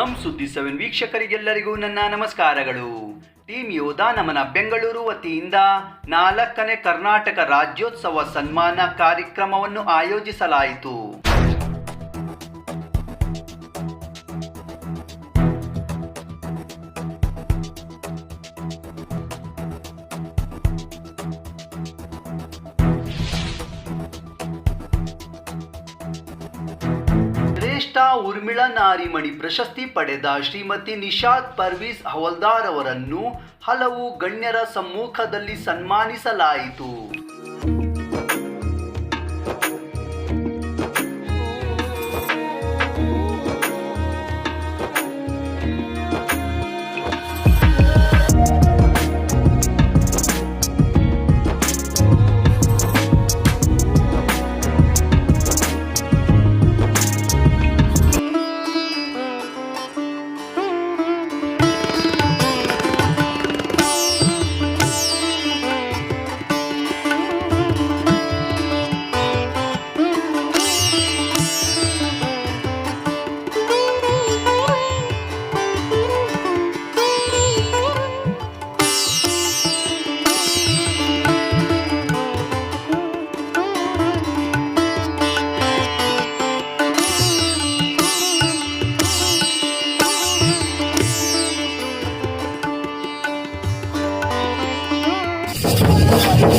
ನಮ್ ಸುದ್ದಿ ಸೆವೆನ್ ವೀಕ್ಷಕರಿಗೆಲ್ಲರಿಗೂ ನನ್ನ ನಮಸ್ಕಾರಗಳು. ಟೀಮ್ ಯೋಧಾ ನಮನ ಬೆಂಗಳೂರು ವತಿಯಿಂದ ನಾಲ್ಕನೇ ಕರ್ನಾಟಕ ರಾಜ್ಯೋತ್ಸವ ಸನ್ಮಾನ ಕಾರ್ಯಕ್ರಮವನ್ನು ಆಯೋಜಿಸಲಾಯಿತು. ಉರ್ಮಿಳಾ ನಾರಿಮಣಿ ಪ್ರಶಸ್ತಿ ಪಡೆದ ಶ್ರೀಮತಿ ನಿಷಾದ್ ಪರ್ವೀಸ್ ಹವಲ್ದಾರ್ ಅವರನ್ನು ಹಲವು ಗಣ್ಯರ ಸಮ್ಮುಖದಲ್ಲಿ ಸನ್ಮಾನಿಸಲಾಯಿತು.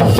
Thank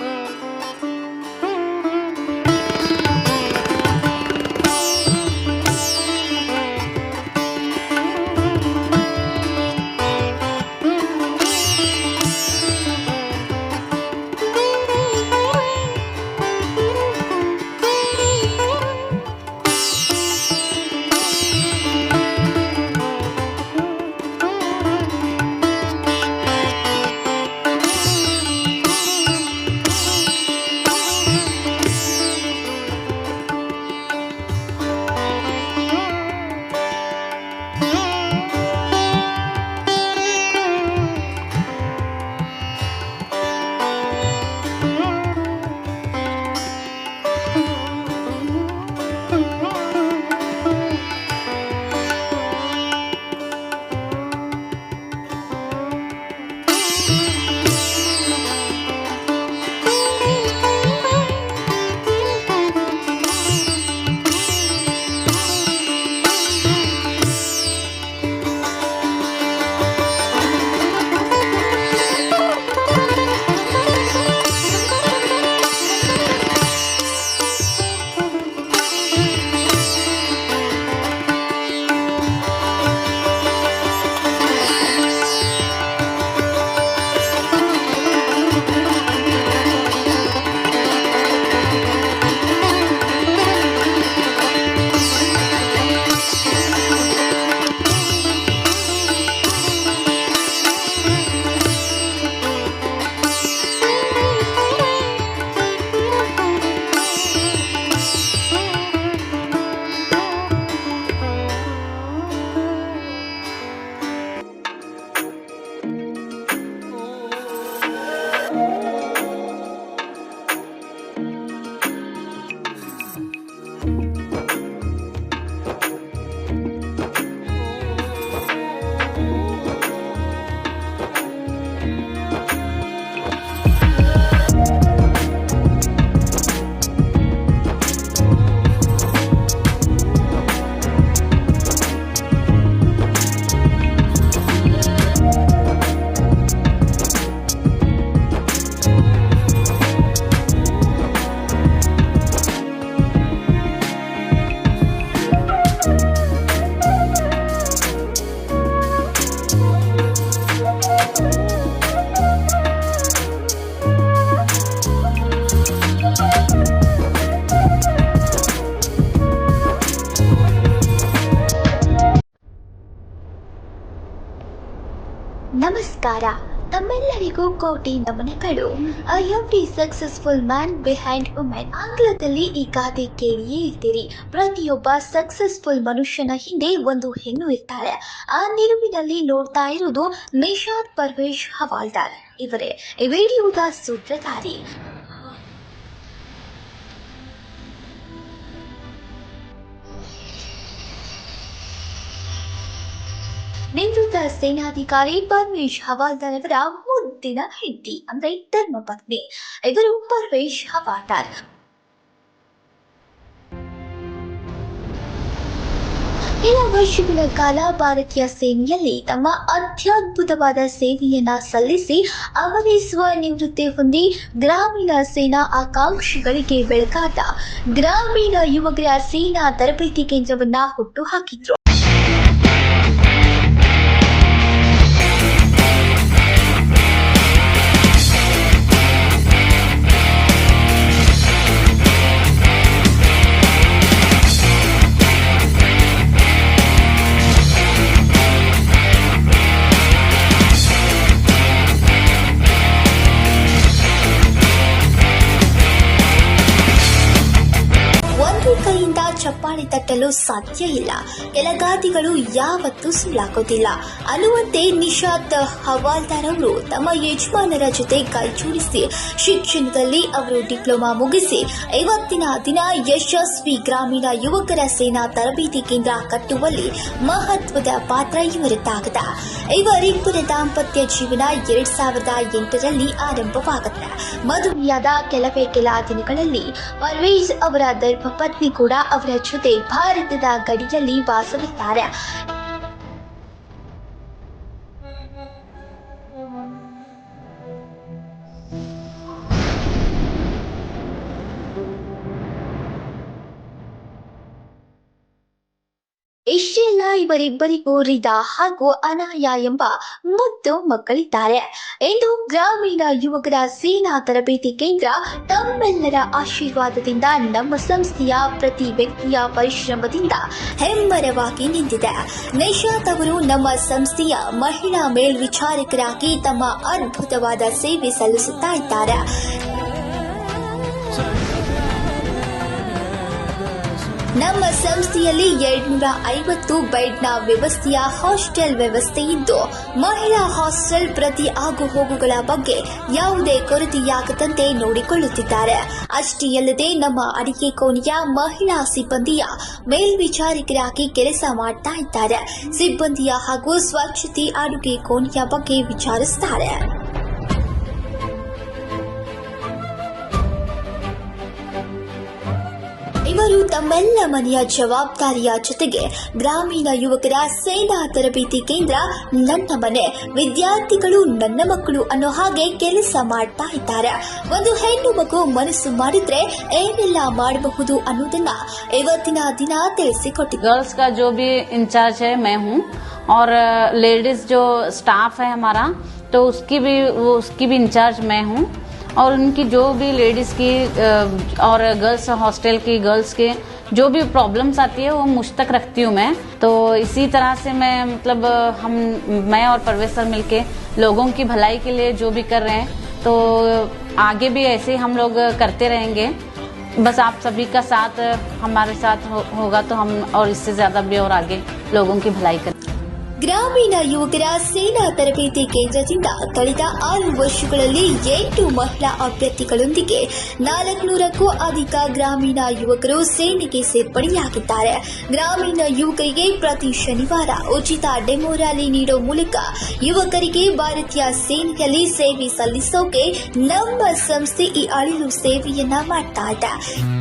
ಕೋಟಿ ಕಡು I the successful man behind women ಆಂಗ್ಲದಲ್ಲಿ ಈ ಗಾದೆ ಕೇಳಿಯೇ ಇರ್ತೀರಿ ಪ್ರತಿಯೊಬ್ಬ ಸಕ್ಸಸ್ಫುಲ್ ಮನುಷ್ಯನ ಹಿಂದೆ ಒಂದು ಹೆಣ್ಣು ಇರ್ತಾಳೆ. ಆ ನಿಲುವಿನಲ್ಲಿ ನೋಡ್ತಾ ಇರುವುದು ನಿಶಾದ್ ಪರ್ವೇಶ್ ಹವಾಲ್ದಾರ್. ಇವರೇ ವಿಡಿಯೋದ ಸೂತ್ರಧಾರಿ ನಿವೃತ್ತ ಸೇನಾಧಿಕಾರಿ ಪರ್ಮೇಶ್ ಹವಾಲ್ದಾರ್ ಅವರ ಮುದ್ದಿನ ಹೆಂಡತಿ ಅಂದ್ರೆ ಧರ್ಮ ಪತ್ನಿ. ಇವರು ಪರ್ವೇಶ್ ಕೆಲ ವರ್ಷಗಳ ಕಾಲ ಭಾರತೀಯ ಸೇನೆಯಲ್ಲಿ ತಮ್ಮ ಅತ್ಯದ್ಭುತವಾದ ಸೇವೆಯನ್ನ ಸಲ್ಲಿಸಿ ಅವರಿಸುವ ನಿವೃತ್ತಿ ಹೊಂದಿ ಗ್ರಾಮೀಣ ಸೇನಾ ಆಕಾಂಕ್ಷಿಗಳಿಗೆ ಬೆಳಕಾದ ಗ್ರಾಮೀಣ ಯುವಕರ ಸೇನಾ ತರಬೇತಿ ಕೇಂದ್ರವನ್ನ ಹುಟ್ಟು ಹಾಕಿದ್ರು. ಕೈಯಿಂದ ಚಪ್ಪಾಳೆ ತಟ್ಟಲು ಸಾಧ್ಯ ಇಲ್ಲ. ಕೆಲಗಾದಿಗಳು ಯಾವತ್ತೂ ಸುಳ್ಳಾಗೋದಿಲ್ಲ. ಅನ್ನುವಂತೆ ನಿಷಾದ್ ಹವಾಲ್ದಾರ್ ಅವರು ತಮ್ಮ ಯಜಮಾನರ ಜೊತೆ ಕೈಜೋಡಿಸಿ ಶಿಕ್ಷಣದಲ್ಲಿ ಅವರು ಡಿಪ್ಲೊಮಾ ಮುಗಿಸಿ ಇವತ್ತಿನ ದಿನ ಯಶಸ್ವಿ ಗ್ರಾಮೀಣ ಯುವಕರ ಸೇನಾ ತರಬೇತಿ ಕೇಂದ್ರ ಕಟ್ಟುವಲ್ಲಿ ಮಹತ್ವದ ಪಾತ್ರ ಇವರದ್ದಾಗದ. ಇವರಿಬ್ಬರ ದಾಂಪತ್ಯ ಜೀವನ ಎರಡ್ ಸಾವಿರದ ಎಂಟರಲ್ಲಿ ಆರಂಭವಾಗುತ್ತೆ. ಮದುವೆಯಾದ ಕೆಲವೇ ಕೆಲ ದಿನಗಳಲ್ಲಿ ಪರ್ವೇಜ್ ಅವರ ಧರ್ಮಪತ್ನಿ ಕೂಡ ಅವರ ಜೊತೆ ಭಾರತದ ಗಡಿಯಲ್ಲಿ ವಾಸವಿದ್ದಾರೆ. ಇವರಿಬ್ಬರಿಗೂ ರಿದಾ ಹಾಗೂ ಅನಾಯ ಎಂಬ ಮುದ್ದು ಮಕ್ಕಳಿದ್ದಾರೆ. ಎಂದು ಗ್ರಾಮೀಣ ಯುವಕರ ಸೇನಾ ತರಬೇತಿ ಕೇಂದ್ರ ತಮ್ಮೆಲ್ಲರ ಆಶೀರ್ವಾದದಿಂದ ನಮ್ಮ ಸಂಸ್ಥೆಯ ಪ್ರತಿ ವ್ಯಕ್ತಿಯ ಪರಿಶ್ರಮದಿಂದ ಹೆಮ್ಮರವಾಗಿ ನಿಂತಿದೆ. ನಿಶಾತ್ ಅವರು ನಮ್ಮ ಸಂಸ್ಥೆಯ ಮಹಿಳಾ ಮೇಲ್ವಿಚಾರಕರಾಗಿ ತಮ್ಮ ಅದ್ಭುತವಾದ ಸೇವೆ ಸಲ್ಲಿಸುತ್ತಾ ಇದ್ದಾರೆ. ನಮ್ಮ ಸಂಸ್ಥೆಯಲ್ಲಿ ಎರಡ್ನೂರ ಐವತ್ತು ಬೆಡ್ನ ವ್ಯವಸ್ಥೆಯ ಹಾಸ್ಟೆಲ್ ವ್ಯವಸ್ಥೆ ಇದ್ದು, ಮಹಿಳಾ ಹಾಸ್ಟೆಲ್ ಪ್ರತಿ ಆಗು ಹೋಗುಗಳ ಬಗ್ಗೆ ಯಾವುದೇ ಕೊರತೆಯಾಗದಂತೆ ನೋಡಿಕೊಳ್ಳುತ್ತಿದ್ದಾರೆ. ಅಷ್ಟೇ ಅಲ್ಲದೆ, ನಮ್ಮ ಅಡಿಕೆ ಕೋಣೆಯ ಮಹಿಳಾ ಸಿಬ್ಬಂದಿಯ ಮೇಲ್ವಿಚಾರಕರಾಗಿ ಕೆಲಸ ಮಾಡ್ತಾ ಇದ್ದಾರೆ. ಸಿಬ್ಬಂದಿಯ ಹಾಗೂ ಸ್ವಚ್ಛತೆ ಅಡುಗೆ ಕೋಣೆಯ ಬಗ್ಗೆ ವಿಚಾರಿಸುತ್ತಾರೆ ಇವರು ತಮ್ಮೆಲ್ಲ ಮನೆಯ ಜವಾಬ್ದಾರಿಯ ಜೊತೆಗೆ ಗ್ರಾಮೀಣ ಯುವಕರ ಸೇನಾ ತರಬೇತಿ ಕೇಂದ್ರ ನನ್ನ ಮನೆ ವಿದ್ಯಾರ್ಥಿಗಳು ನನ್ನ ಮಕ್ಕಳು ಅನ್ನೋ ಹಾಗೆ ಕೆಲಸ ಮಾಡ್ತಾ ಇದ್ದಾರೆ ಒಂದು ಹೆಣ್ಣು ಮಗು ಮನಸ್ಸು ಮಾಡಿದ್ರೆ ಏನೆಲ್ಲ ಮಾಡಬಹುದು ಅನ್ನೋದನ್ನ ಇವತ್ತಿನ ದಿನ ತಿಳಿಸಿಕೊಟ್ಟಿದ್ದಾರೆ गर्ल्स का जो भी इंचार्ज है मैं हूँ और लेडीज जो स्टाफ है हमारा तो उसकी भी वो उसकी भी इंचार्ज मैं हूँ और उनकी जो भी लेडीज़ की और गर्ल्स हॉस्टल की गर्ल्स के जो भी प्रॉब्लम्स आती है वो मुझ तक रखती हूँ मैं। तो इसी तरह से मैं मतलब हम मैं और परवेश सर मिलके लोगों की भलाई के लिए जो भी कर रहे हैं तो आगे भी ऐसे हम लोग करते रहेंगे। बस आप सभी का साथ हमारे साथ हो, होगा तो हम और इससे ज़्यादा भी और आगे लोगों की भलाई करें ಗ್ರಾಮೀಣ ಯುವಕರ ಸೇನಾ ತರಬೇತಿ ಕೇಂದ್ರದಿಂದ ಕಳೆದ ಆರು ವರ್ಷಗಳಲ್ಲಿ ಎಂಟು ಮಹಿಳಾ ಅಭ್ಯರ್ಥಿಗಳೊಂದಿಗೆ ನಾಲ್ಕುನೂರಕ್ಕೂ ಅಧಿಕ ಗ್ರಾಮೀಣ ಯುವಕರು ಸೇನೆಗೆ ಸೇರ್ಪಡೆಯಾಗಿದ್ದಾರೆ. ಗ್ರಾಮೀಣ ಯುವಕರಿಗೆ ಪ್ರತಿ ಶನಿವಾರ ಉಚಿತ ಡೆಮೋ ರ್ಯಾಲಿ ನೀಡುವ ಮೂಲಕ ಯುವಕರಿಗೆ ಭಾರತೀಯ ಸೇನೆಯಲ್ಲಿ ಸೇವೆ ಸಲ್ಲಿಸೋಕೆ ನಮ್ಮ ಸಂಸ್ಥೆ ಈ ಅಳಿಲು ಸೇವೆಯನ್ನ ಮಾಡ್ತಾ ಇದೆ.